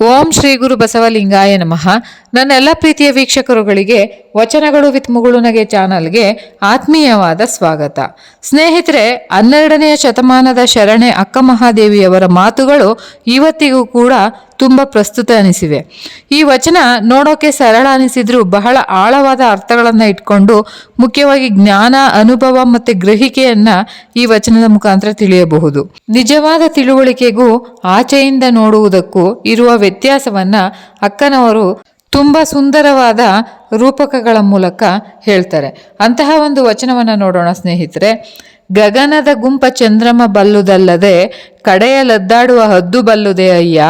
ಓಂ ಶ್ರೀ ಗುರು ಬಸವಲಿಂಗಾಯ ನಮಃ. ನನ್ನ ಎಲ್ಲ ಪ್ರೀತಿಯ ವೀಕ್ಷಕರುಗಳಿಗೆ, ವಚನಗಳು ವಿತ್ ಮುಗುಳುನಗೆ ಚಾನಲ್ಗೆ ಆತ್ಮೀಯವಾದ ಸ್ವಾಗತ. ಸ್ನೇಹಿತರೆ, ಹನ್ನೆರಡನೆಯ ಶತಮಾನದ ಶರಣೆ ಅಕ್ಕ ಮಹಾದೇವಿಯವರ ಮಾತುಗಳು ಇವತ್ತಿಗೂ ಕೂಡ ತುಂಬ ಪ್ರಸ್ತುತ ಅನಿಸಿವೆ. ಈ ವಚನ ನೋಡೋಕೆ ಸರಳ ಅನಿಸಿದ್ರೂ ಬಹಳ ಆಳವಾದ ಅರ್ಥಗಳನ್ನು ಇಟ್ಕೊಂಡು ಮುಖ್ಯವಾಗಿ ಜ್ಞಾನ, ಅನುಭವ ಮತ್ತು ಗ್ರಹಿಕೆಯನ್ನ ಈ ವಚನದ ಮುಖಾಂತರ ತಿಳಿಯಬಹುದು. ನಿಜವಾದ ತಿಳುವಳಿಕೆಗೂ ಆಚೆಯಿಂದ ನೋಡುವುದಕ್ಕೂ ಇರುವ ವ್ಯತ್ಯಾಸವನ್ನ ಅಕ್ಕನವರು ತುಂಬ ಸುಂದರವಾದ ರೂಪಕಗಳ ಮೂಲಕ ಹೇಳ್ತಾರೆ. ಅಂತಹ ಒಂದು ವಚನವನ್ನು ನೋಡೋಣ ಸ್ನೇಹಿತರೆ. ಗಗನದ ಗುಂಪ ಚಂದ್ರಮ ಬಲ್ಲುದಲ್ಲದೆ ಕಡೆಯ ಲದ್ದಾಡುವ ಹದ್ದು ಬಲ್ಲುದೆ ಅಯ್ಯ.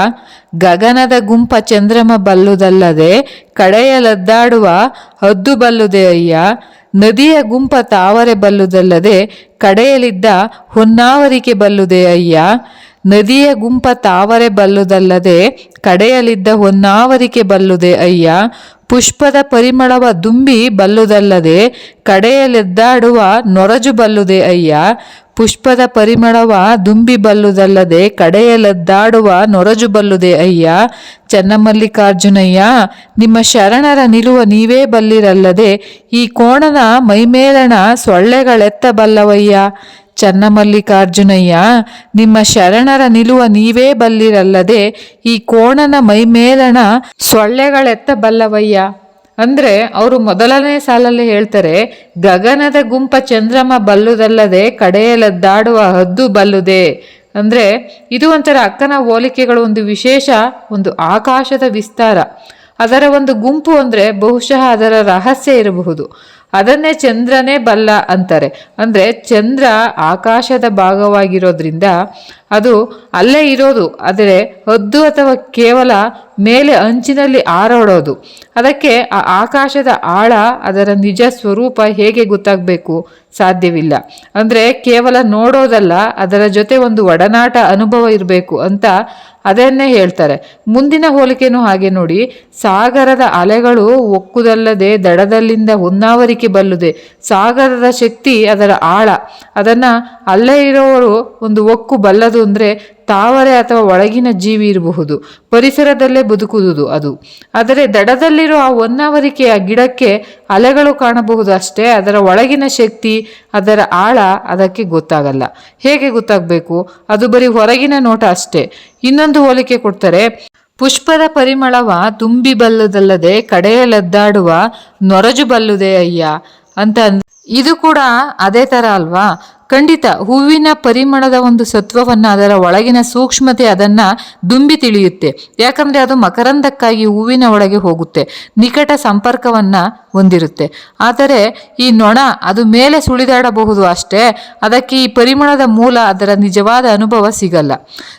ಗಗನದ ಗುಂಪ ಚಂದ್ರಮ ಬಲ್ಲುದಲ್ಲದೆ ಕಡೆಯ ಲದ್ದಾಡುವ ಹದ್ದು ಬಲ್ಲುದೆ ಅಯ್ಯ. ನದಿಯ ಗುಂಪ ತಾವರೆ ಬಲ್ಲುದಲ್ಲದೆ ಕಡೆಯಲಿದ್ದ ಹೊನ್ನಾವರಿಕೆ ಬಲ್ಲುದೆ ಅಯ್ಯ. ನದಿಯ ಗುಂಪ ತಾವರೆ ಬಲ್ಲುದಲ್ಲದೆ ಕಡೆಯಲಿದ್ದ ಹೊನ್ನಾವರಿಕೆ ಬಲ್ಲುದೆ ಅಯ್ಯ. ಪುಷ್ಪದ ಪರಿಮಳವ ದುಂಬಿ ಬಲ್ಲುದಲ್ಲದೆ ಕಡೆಯಲೆದ್ದಾಡುವ ನೊರಜು ಬಲ್ಲುದೆ ಅಯ್ಯ. ಪುಷ್ಪದ ಪರಿಮಳವ ದುಂಬಿ ಬಲ್ಲುದಲ್ಲದೆ ಕಡೆಯಲೆದ್ದಾಡುವ ನೊರಜು ಬಲ್ಲುದೆ ಅಯ್ಯ. ಚನ್ನಮಲ್ಲಿಕಾರ್ಜುನಯ್ಯ, ನಿಮ್ಮ ಶರಣರ ನಿಲುವ ನೀವೇ ಬಲ್ಲಿರಲ್ಲದೆ ಈ ಕೋಣನ ಮೈಮೇಲಣ ಸೊಳ್ಳೆಗಳೆತ್ತ ಬಲ್ಲವಯ್ಯ. ಚನ್ನಮಲ್ಲಿಕಾರ್ಜುನಯ್ಯ, ನಿಮ್ಮ ಶರಣರ ನಿಲುವ ನೀವೇ ಬಲ್ಲಿರಲ್ಲದೆ ಈ ಕೋಣನ ಮೈಮೇಲಣ ಸೊಳ್ಳೆಗಳೆತ್ತ ಬಲ್ಲವಯ್ಯ. ಅಂದ್ರೆ ಅವರು ಮೊದಲನೇ ಸಾಲಲ್ಲಿ ಹೇಳ್ತಾರೆ, ಗಗನದ ಗುಂಪ ಚಂದ್ರಮ ಬಲ್ಲುದಲ್ಲದೆ ಕಡೆಯಲದ್ದಾಡುವ ಹದ್ದು ಬಲ್ಲುದೆ. ಅಂದರೆ ಇದು ಒಂಥರ ಅಕ್ಕನ ಹೋಲಿಕೆಗಳು ಒಂದು ವಿಶೇಷ ಒಂದು ಆಕಾಶದ ವಿಸ್ತಾರ. ಅದರ ಒಂದು ಗುಂಪು ಅಂದರೆ ಬಹುಶಃ ಅದರ ರಹಸ್ಯ ಇರಬಹುದು. ಅದನ್ನೇ ಚಂದ್ರನೇ ಬಲ್ಲ ಅಂತಾರೆ. ಅಂದರೆ ಚಂದ್ರ ಆಕಾಶದ ಭಾಗವಾಗಿರೋದ್ರಿಂದ ಅದು ಅಲ್ಲೇ ಇರೋದು, ಆದರೆ ಹದ್ದು ಅಥವಾ ಕೇವಲ ಮೇಲೆ ಅಂಚಿನಲ್ಲಿ ಆರೋಡೋದು ಅದಕ್ಕೆ ಆ ಆಕಾಶದ ಆಳ, ಅದರ ನಿಜ ಸ್ವರೂಪ ಹೇಗೆ ಗೊತ್ತಾಗಬೇಕು? ಸಾಧ್ಯವಿಲ್ಲ. ಅಂದರೆ ಕೇವಲ ನೋಡೋದಲ್ಲ, ಅದರ ಜೊತೆ ಒಂದು ಒಡನಾಟ ಅನುಭವ ಇರಬೇಕು ಅಂತ ಅದನ್ನೇ ಹೇಳ್ತಾರೆ. ಮುಂದಿನ ಹೋಲಿಕೆನೂ ಹಾಗೆ ನೋಡಿ. ಸಾಗರದ ಅಲೆಗಳು ಒಕ್ಕುದಲ್ಲದೆ ದಡದಲ್ಲಿಂದ ಹೊನ್ನಾವರಿಕೆ ಬಲ್ಲುದೆ. ಸಾಗರದ ಶಕ್ತಿ ಅದರ ಆಳ. ಅದನ್ನು ಅಲ್ಲೇ ಇರೋವರು ಒಂದು ಒಕ್ಕು ಬಲ್ಲದು ಅಂದ್ರೆ ತಾವರೆ ಅಥವಾ ಒಳಗಿನ ಜೀವಿ ಇರಬಹುದು. ಪರಿಸರದಲ್ಲೇ ಬದುಕುವುದು ಅದು. ಆದರೆ ದಡದಲ್ಲಿರೋ ಆ ಹೊನ್ನಾವರಿಕೆಯ ಗಿಡಕ್ಕೆ ಅಲೆಗಳು ಕಾಣಬಹುದು ಅಷ್ಟೇ. ಅದರ ಒಳಗಿನ ಶಕ್ತಿ, ಅದರ ಆಳ ಅದಕ್ಕೆ ಗೊತ್ತಾಗಲ್ಲ. ಹೇಗೆ ಗೊತ್ತಾಗಬೇಕು? ಅದು ಬರೀ ಹೊರಗಿನ ನೋಟ ಅಷ್ಟೇ. ಇನ್ನೊಂದು ಹೋಲಿಕೆ ಕೊಡ್ತಾರೆ. ಪುಷ್ಪದ ಪರಿಮಳವ ತುಂಬಿ ಬಲ್ಲದಲ್ಲದೆ ಕಡೆಯಲದ್ದಾಡುವ ನೊರಜು ಬಲ್ಲುದೇ ಅಯ್ಯ ಅಂತ ಇದು ಕೂಡ ಅದೇ ತರ ಅಲ್ವಾ? ಖಂಡಿತ, ಹೂವಿನ ಪರಿಮಳದ ಒಂದು ಸತ್ವವನ್ನು ಅದರ ಒಳಗಿನ ಸೂಕ್ಷ್ಮತೆ ಅದನ್ನು ದುಂಬಿ ತಿಳಿಯುತ್ತೆ. ಯಾಕಂದರೆ ಅದು ಮಕರಂದಕ್ಕಾಗಿ ಹೂವಿನ ಒಳಗೆ ಹೋಗುತ್ತೆ. ನಿಕಟ ಸಂಪರ್ಕವನ್ನು ಹೊಂದಿರುತ್ತೆ. ಆದರೆ ಈ ನೊಣ ಅದು ಮೇಲೆ ಸುಳಿದಾಡಬಹುದು ಅಷ್ಟೇ, ಅದಕ್ಕೆ ಈ ಪರಿಮಳದ ಮೂಲ ಅದರ ನಿಜವಾದ ಅನುಭವ ಸಿಗಲ್ಲ.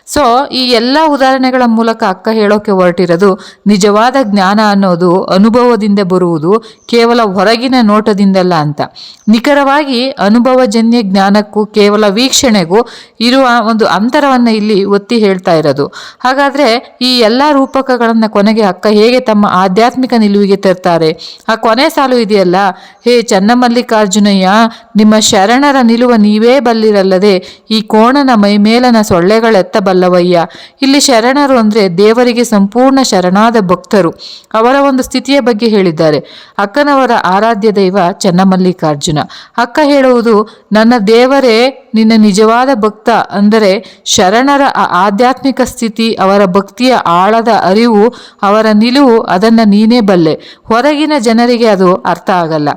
ಸೊ ಈ ಎಲ್ಲ ಉದಾಹರಣೆಗಳ ಮೂಲಕ ಅಕ್ಕ ಹೇಳೋಕೆ ಹೊರಟಿರೋದು ನಿಜವಾದ ಜ್ಞಾನ ಅನ್ನೋದು ಅನುಭವದಿಂದ ಬರುವುದು ಕೇವಲ ಹೊರಗಿನ ನೋಟದಿಂದಲ್ಲ ಅಂತ. ನಿಖರವಾಗಿ ಅನುಭವಜನ್ಯ ಜ್ಞಾನಕ್ಕೂ ಕೇವಲ ವೀಕ್ಷಣೆಗೂ ಇರುವ ಒಂದು ಅಂತರವನ್ನು ಇಲ್ಲಿ ಒತ್ತಿ ಹೇಳ್ತಾ ಇರೋದು. ಹಾಗಾದ್ರೆ ಈ ಎಲ್ಲ ರೂಪಕಗಳನ್ನ ಕೊನೆಗೆ ಅಕ್ಕ ಹೇಗೆ ತಮ್ಮ ಆಧ್ಯಾತ್ಮಿಕ ನಿಲುವಿಗೆ ತರ್ತಾರೆ? ಆ ಕೊನೆ ಸಾಲು ಇದೆಯಲ್ಲ? ಹೇ ಚನ್ನಮಲ್ಲಿಕಾರ್ಜುನಯ್ಯ, ನಿಮ್ಮ ಶರಣರ ನಿಲುವ ನೀವೇ ಬಲ್ಲಿರಲ್ಲದೆ, ಈ ಕೋಣನ ಮೈಮೇಲನ ಸೊಳ್ಳೆಗಳೆತ್ತ ಬಲ್ಲವಯ್ಯ. ಇಲ್ಲಿ ಶರಣರು ಅಂದ್ರೆ ದೇವರಿಗೆ ಸಂಪೂರ್ಣ ಶರಣಾದ ಭಕ್ತರು. ಅವರ ಒಂದು ಸ್ಥಿತಿಯ ಬಗ್ಗೆ ಹೇಳಿದ್ದಾರೆ. ಅಕ್ಕನವರ ಆರಾಧ್ಯ ದೈವ ಚನ್ನಮಲ್ಲಿಕಾರ್ಜುನ. ಅಕ್ಕ ಹೇಳುವುದು, ನನ್ನ ದೇವರೇ ನಿನ್ನ ನಿಜವಾದ ಭಕ್ತ ಅಂದರೆ ಶರಣರ ಆಧ್ಯಾತ್ಮಿಕ ಸ್ಥಿತಿ, ಅವರ ಭಕ್ತಿಯ ಆಳದ ಅರಿವು, ಅವರ ನಿಲುವು, ಅದನ್ನು ನೀನೇ ಬಲ್ಲೆ. ಹೊರಗಿನ ಜನರಿಗೆ ಅದು ಅರ್ಥ ಆಗಲ್ಲ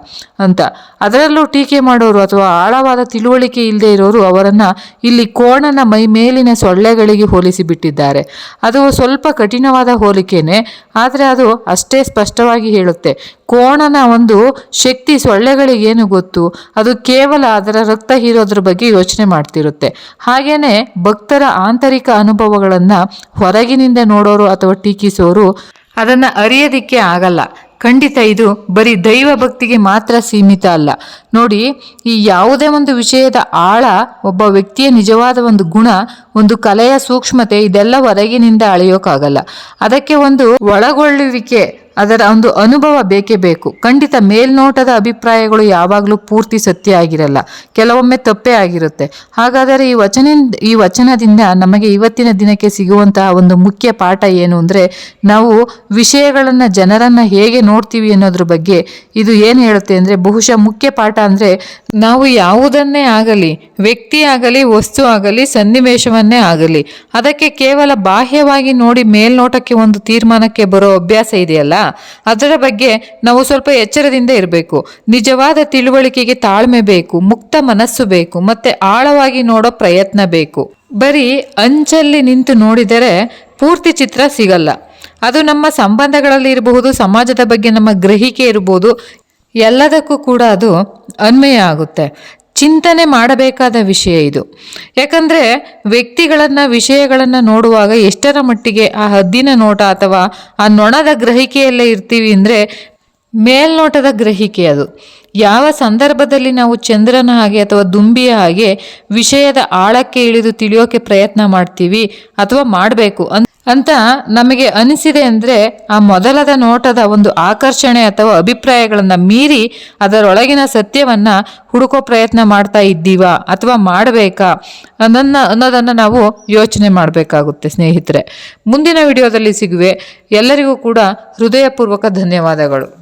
ಅಂತ. ಅದರಲ್ಲೂ ಟೀಕೆ ಮಾಡೋರು ಅಥವಾ ಆಳವಾದ ತಿಳುವಳಿಕೆ ಇಲ್ಲದೆ ಇರೋರು ಅವರನ್ನು ಇಲ್ಲಿ ಕೋಣನ ಮೈ ಮೇಲಿನ ಸೊಳ್ಳೆಗಳಿಗೆ ಹೋಲಿಸಿ ಬಿಟ್ಟಿದ್ದಾರೆ. ಅದು ಸ್ವಲ್ಪ ಕಠಿಣವಾದ ಹೋಲಿಕೆನೆ, ಆದರೆ ಅದು ಅಷ್ಟೇ ಸ್ಪಷ್ಟವಾಗಿ ಹೇಳುತ್ತೆ. ಕೋಣನ ಒಂದು ಶಕ್ತಿ ಸೊಳ್ಳೆಗಳಿಗೇನು ಗೊತ್ತು? ಅದು ಕೇವಲ ಅದರ ರಕ್ತ ಹೀರೋದ್ರ ಬಗ್ಗೆ ಯೋಚನೆ ಮಾಡ್ತಿರುತ್ತೆ. ಹಾಗೇನೆ ಭಕ್ತರ ಆಂತರಿಕ ಅನುಭವಗಳನ್ನ ಹೊರಗಿನಿಂದ ನೋಡೋರು ಅಥವಾ ಟೀಕಿಸೋರು ಅದನ್ನ ಅರಿಯೋದಿಕ್ಕೆ ಆಗಲ್ಲ. ಖಂಡಿತ ಇದು ಬರೀ ದೈವ ಭಕ್ತಿಗೆ ಮಾತ್ರ ಸೀಮಿತ ಅಲ್ಲ. ನೋಡಿ, ಈ ಯಾವುದೇ ಒಂದು ವಿಷಯದ ಆಳ ಒಬ್ಬ ವ್ಯಕ್ತಿಯ ನಿಜವಾದ ಒಂದು ಗುಣ, ಒಂದು ಕಲೆಯ ಸೂಕ್ಷ್ಮತೆ ಇದೆಲ್ಲ ಹೊರಗಿನಿಂದ ಅಳೆಯೋಕ್ಕಾಗಲ್ಲ ಅದಕ್ಕೆ ಒಂದು ಒಳಗೊಳ್ಳುವಿಕೆ ಅದರ ಒಂದು ಅನುಭವ ಬೇಕೇ ಬೇಕು. ಖಂಡಿತ ಮೇಲ್ನೋಟದ ಅಭಿಪ್ರಾಯಗಳು ಯಾವಾಗಲೂ ಪೂರ್ತಿ ಸತ್ಯ ಆಗಿರಲ್ಲ. ಕೆಲವೊಮ್ಮೆ ತಪ್ಪೇ ಆಗಿರುತ್ತೆ. ಹಾಗಾದರೆ ಈ ವಚನ ಈ ವಚನದಿಂದ ನಮಗೆ ಇವತ್ತಿನ ದಿನಕ್ಕೆ ಸಿಗುವಂತಹ ಒಂದು ಮುಖ್ಯ ಪಾಠ ಏನು ಅಂದರೆ, ನಾವು ವಿಷಯಗಳನ್ನು ಜನರನ್ನು ಹೇಗೆ ನೋಡ್ತೀವಿ ಅನ್ನೋದ್ರ ಬಗ್ಗೆ ಇದು ಏನು ಹೇಳುತ್ತೆ ಅಂದರೆ, ಬಹುಶಃ ಮುಖ್ಯ ಪಾಠ ಅಂದರೆ, ನಾವು ಯಾವುದನ್ನೇ ಆಗಲಿ, ವ್ಯಕ್ತಿ ಆಗಲಿ, ವಸ್ತು ಆಗಲಿ, ಸನ್ನಿವೇಶವನ್ನೇ ಆಗಲಿ, ಅದಕ್ಕೆ ಕೇವಲ ಬಾಹ್ಯವಾಗಿ ನೋಡಿ ಮೇಲ್ನೋಟಕ್ಕೆ ಒಂದು ತೀರ್ಮಾನಕ್ಕೆ ಬರೋ ಅಭ್ಯಾಸ ಇದೆಯಲ್ಲ? ಅದರ ಬಗ್ಗೆ ನಾವು ಸ್ವಲ್ಪ ಎಚ್ಚರದಿಂದ ಇರಬೇಕು. ನಿಜವಾದ ತಿಳುವಳಿಕೆಗೆ ತಾಳ್ಮೆ ಬೇಕು, ಮುಕ್ತ ಮನಸ್ಸು ಬೇಕು, ಮತ್ತೆ ಆಳವಾಗಿ ನೋಡೋ ಪ್ರಯತ್ನ ಬೇಕು. ಬರೀ ಅಂಚಲ್ಲಿ ನಿಂತು ನೋಡಿದರೆ ಪೂರ್ತಿ ಚಿತ್ರ ಸಿಗಲ್ಲ. ಅದು ನಮ್ಮ ಸಂಬಂಧಗಳಲ್ಲಿ ಇರಬಹುದು, ಸಮಾಜದ ಬಗ್ಗೆ ನಮ್ಮ ಗ್ರಹಿಕೆ ಇರಬಹುದು. ಎಲ್ಲದಕ್ಕೂ ಕೂಡ ಅದು ಅನ್ವಯ ಆಗುತ್ತೆ. ಚಿಂತನೆ ಮಾಡಬೇಕಾದ ವಿಷಯ ಇದು. ಯಾಕಂದರೆ ವ್ಯಕ್ತಿಗಳನ್ನು, ವಿಷಯಗಳನ್ನು ನೋಡುವಾಗ ಎಷ್ಟರ ಮಟ್ಟಿಗೆ ಆ ಹದ್ದಿನ ನೋಟ ಅಥವಾ ಆ ನೊಣದ ಗ್ರಹಿಕೆಯಲ್ಲೇ ಇರ್ತೀವಿ ಅಂದರೆ ಮೇಲ್ನೋಟದ ಗ್ರಹಿಕೆ ಅದು. ಯಾವ ಸಂದರ್ಭದಲ್ಲಿ ನಾವು ಚಂದ್ರನ ಹಾಗೆ ಅಥವಾ ದುಂಬಿಯ ಹಾಗೆ ವಿಷಯದ ಆಳಕ್ಕೆ ಇಳಿದು ತಿಳಿಯೋಕೆ ಪ್ರಯತ್ನ ಮಾಡ್ತೀವಿ ಅಥವಾ ಮಾಡಬೇಕು ಅಂತ ನಮಗೆ ಅನಿಸಿದೆ ಅಂದರೆ ಆ ಮೊದಲದ ನೋಟದ ಒಂದು ಆಕರ್ಷಣೆ ಅಥವಾ ಅಭಿಪ್ರಾಯಗಳನ್ನು ಮೀರಿ ಅದರೊಳಗಿನ ಸತ್ಯವನ್ನು ಹುಡುಕೋ ಪ್ರಯತ್ನ ಮಾಡ್ತಾ ಇದ್ದೀವಾ ಅಥವಾ ಮಾಡಬೇಕಾ ಅನ್ನೋದನ್ನ ಅನ್ನೋದನ್ನು ನಾವು ಯೋಚನೆ ಮಾಡಬೇಕಾಗುತ್ತೆ ಸ್ನೇಹಿತರೆ. ಮುಂದಿನ ವಿಡಿಯೋದಲ್ಲಿ ಸಿಗುವೆ. ಎಲ್ಲರಿಗೂ ಕೂಡ ಹೃದಯಪೂರ್ವಕ ಧನ್ಯವಾದಗಳು.